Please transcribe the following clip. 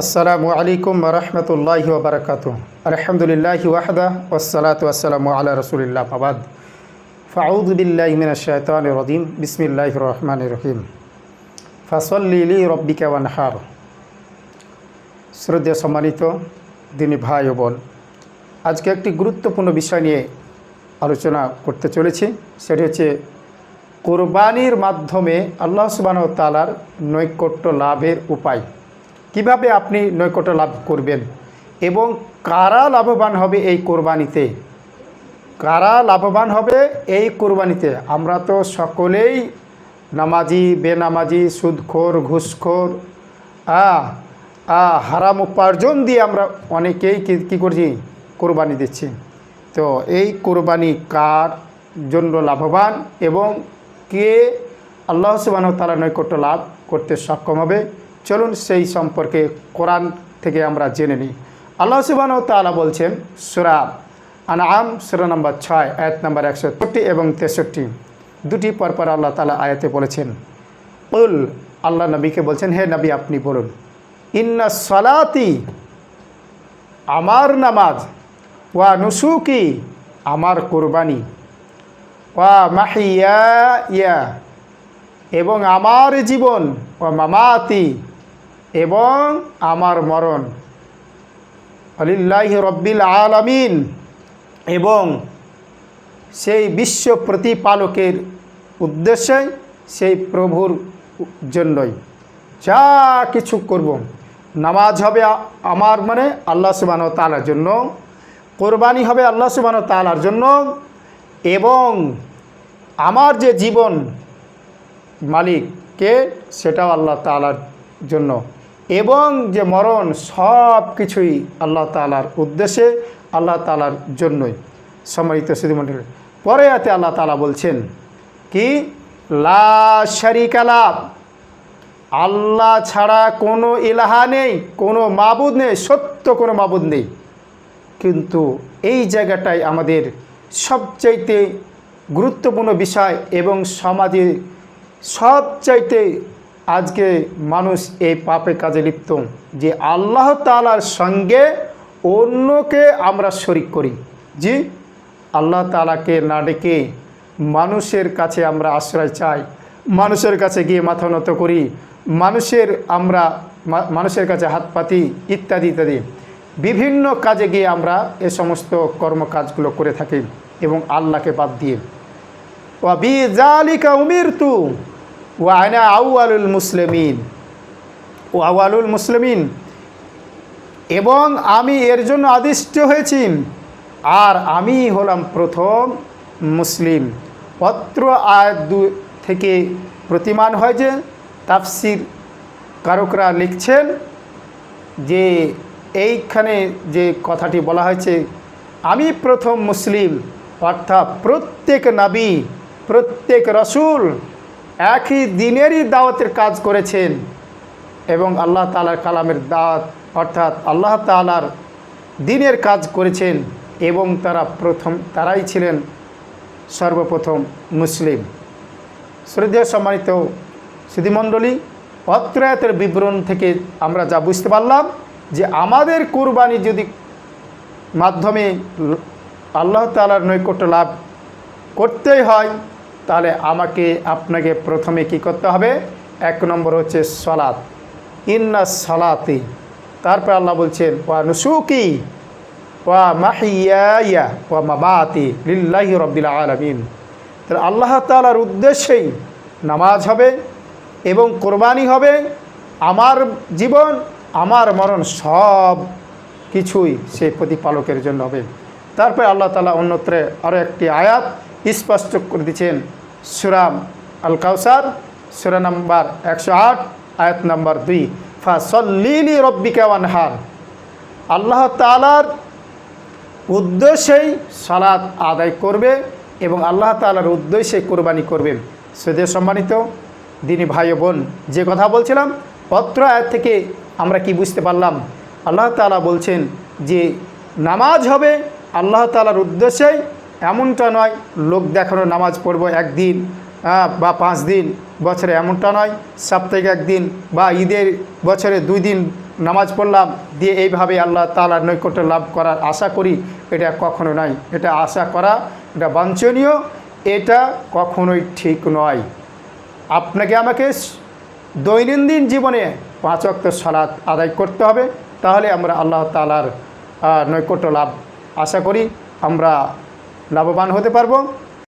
আসসালামু আলাইকুম রহমতুল্লাহি ওবরাকাত আলহামদুলিল্লাহি ওয়াহদা ওসালাত ওয়াসালামু আলা রসুলিল্লাহ আবাদ। ফাউদুবিল্লাহ মিনা শৈতান রদিম বিসমিল্লাহ রহমান রহিম। ফাসল্লিলি রব্বিকা ওয়ানহার। শ্রদ্ধা সম্মানিত দিনী ভাই ও বোন, আজকে একটি গুরুত্বপূর্ণ বিষয় নিয়ে আলোচনা করতে চলেছি। সেটি হচ্ছে কোরবানির মাধ্যমে আল্লাহ সুবাহ তালার নৈকট্য লাভের উপায়। কীভাবে আপনি নৈকট্য লাভ করবেন এবং কারা লাভবান হবে এই কোরবানিতে? কারা লাভবান হবে এই কোরবানিতে? আমরা তো সকলেই নামাজি, বেনামাজি, সুদখোর, ঘুষখোর হারাম উপার্জন দিয়ে আমরা অনেকেই কী করছি? কোরবানি দিচ্ছি। তো এই কোরবানি কার জন্য লাভবান এবং কে আল্লাহ সুবাহ তালা নৈকট্য লাভ করতে সক্ষম হবে? চলুন সেই সম্পর্কে কোরআন থেকে আমরা জেনে নিই। আল্লাহ সুবাহ তালা বলছেন, সুরা আনাম সুরা নম্বর ছয়, আয়াত নম্বর একশো এবং তেষট্টি। দুটি পরপর আল্লাহ তালা আয়াতে বলেছেন উল আল্লাহ নবীকে বলছেন, হে নবী, আপনি বলুন, ইন্না সলাতি আমার নামাজ, ওয়া নুসুকি আমার কোরবানি, ওয়া মাহিয়া ইয়া এবং আমার জীবন ও মামাতি এবং আমার মরণ। আলিল্লাহ রব্বিল আলামিন। এবং সেই বিশ্ব প্রতিপালকের উদ্দেশ্যে সেই প্রভুর জন্যই যা কিছু করব। নামাজ হবে আমার মানে আল্লাহ সুবান তালার জন্য, কোরবানি হবে আল্লাহ সুবান তালার জন্য এবং আমার যে জীবন মালিককে সেটাও আল্লাহ তালার জন্য। এবং যে মরণ সব কিছুই আল্লাহ তালার উদ্দেশ্যে, আল্লাহ তালার জন্যই। সম্মানিত সুধীমণ্ডলী পরে এতে আল্লাহ তালা বলছেন কি? লা শারিকালা আল্লাহ ছাড়া কোনো ইলাহা নেই, কোনো মাবুদ নেই, সত্য কোনো মাবুদ নেই। কিন্তু এই জায়গাটাই আমাদের সবচাইতে গুরুত্বপূর্ণ বিষয় এবং সমাজে সবচাইতে আজকে মানুষ এই পাপে কাজে লিপ্ত। যে আল্লাহ তালার সঙ্গে অন্যকে আমরা শরিক করি। জি, আল্লাহ তালাকে না ডেকে মানুষের কাছে আমরা আশ্রয় চাই, মানুষের কাছে গিয়ে মাথা নত করি, মানুষের আমরা মানুষের কাছে হাত পাতি, ইত্যাদি ইত্যাদি। বিভিন্ন কাজে গিয়ে আমরা এ সমস্ত কর্মকাজগুলো করে থাকি এবং আল্লাহকে বাদ দিয়ে। ও বি জালিকা উমির তু ও আয়না আউআলুল মুসলিমিন। ও আউআলুল মুসলিমিন। এবং আমি এর জন্য আদিষ্ট হয়েছি। আর আমি হলাম প্রথম মুসলিম। পত্র আয় দু থেকে প্রতিমান হয় যে, তাফসির কারকরা লিখছেন যে, এইখানে যে কথাটি বলা হয়েছে, আমি প্রথম মুসলিম, অর্থাৎ প্রত্যেক নাবী, প্রত্যেক রসুল একই দিনেরই দাওয়াতের কাজ করেছেন এবং আল্লাহ তালার কালামের দাওয়াত, অর্থাৎ আল্লাহ তালার দিনের কাজ করেছেন এবং তারা প্রথম, তারাই ছিলেন সর্বপ্রথম মুসলিম। শ্রদ্ধেয় সম্মানিত সুধীমণ্ডলী অত্রয়াতের বিবরণ থেকে আমরা যা বুঝতে পারলাম যে আমাদের কোরবানি যদি মাধ্যমে আল্লাহ তালার নৈকট্য লাভ করতেই হয় তাহলে আমাকে, আপনাকে প্রথমে কি করতে হবে? এক নম্বর হচ্ছে সলাৎ ইন্না সলাতি, তারপর আল্লাহ বলছেন, ওয়া নুসুকি, ওয়া মাহিয়া ওয়া মামাতি লিল্লাহি রব্বিল আলমিন। তাহলে আল্লাহ তালার উদ্দেশ্যেই নামাজ হবে এবং কোরবানি হবে। আমার জীবন, আমার মরণ সব কিছুই সেই প্রতিপালকের জন্য হবে। তারপরে আল্লাহ তালা অন্যত্রে আরও একটি আয়াত স্পষ্ট করে দিচ্ছেন সুরাম আল কাউসার সুরা নম্বর একশো আট, আয়াত নম্বর দুই। ফাসল্লিলি রব্বিকা ওয়ানহার। আল্লাহ তালার উদ্দেশ্যেই সালাদ আদায় করবে এবং আল্লাহ তালার উদ্দেশ্যে কোরবানি করবে। সেদের সম্মানিত দিনী ভাই বোন, যে কথা বলছিলাম, পত্র আয়াত থেকে আমরা কি বুঝতে পারলাম? আল্লাহ তালা বলছেন যে নামাজ হবে আল্লাহ তালার উদ্দেশ্যেই এমনটা নয়, লোক দেখানো নামাজ পড়ব একদিন বা পাঁচ দিন বছরে এমনটা নয়, সাপ্তাহিক একদিন বা ঈদের বছরে দুই দিন নামাজ পড়লাম, দিয়ে এইভাবে আল্লাহ তালার নৈকট্য লাভ করার আশা করি, এটা কখনো নয়। এটা আশা করা, এটা বাঞ্ছনীয়, এটা কখনোই ঠিক নয়। আপনাকে আমাকে দৈনন্দিন জীবনে পাঁচ অক্ত সালাত আদায় করতে হবে, তাহলে আমরা আল্লাহ তালার নৈকট্য লাভ আশা করি, আমরা লাভবান হতে পারব।